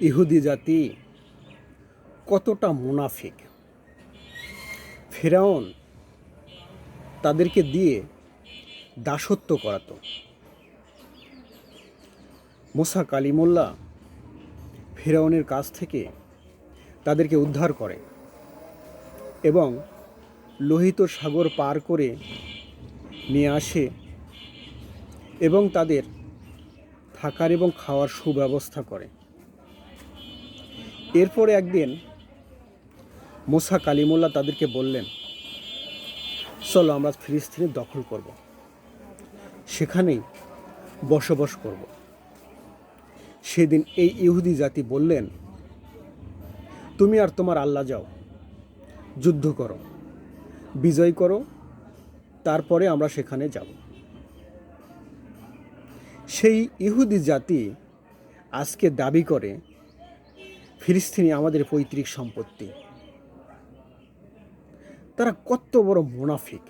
ইহুদি জাতি কতটা মুনাফিক? ফেরাউন তাদেরকে দিয়ে দাসত্ব করাতো। মোসা কালিমোল্লা ফেরাউনের কাছ থেকে তাদেরকে উদ্ধার করে এবং লোহিত সাগর পার করে নিয়ে আসে এবং তাদের থাকার এবং খাওয়ার সুব্যবস্থা করে। এরপরে একদিন মোসা কালিমুল্লা তাদেরকে বললেন, চলো আমরা ফিলিস্তিনের দখল করব। সেখানেই বসবাস করব। সেদিন এই ইহুদি জাতি বললেন, তুমি আর তোমার আল্লাহ যাও, যুদ্ধ করো, বিজয় করো, তারপরে আমরা সেখানে যাব। সেই ইহুদি জাতি আজকে দাবি করে ফিলিস্তিনি আমাদের পৈতৃক সম্পত্তি। তারা কত বড় মুনাফিক।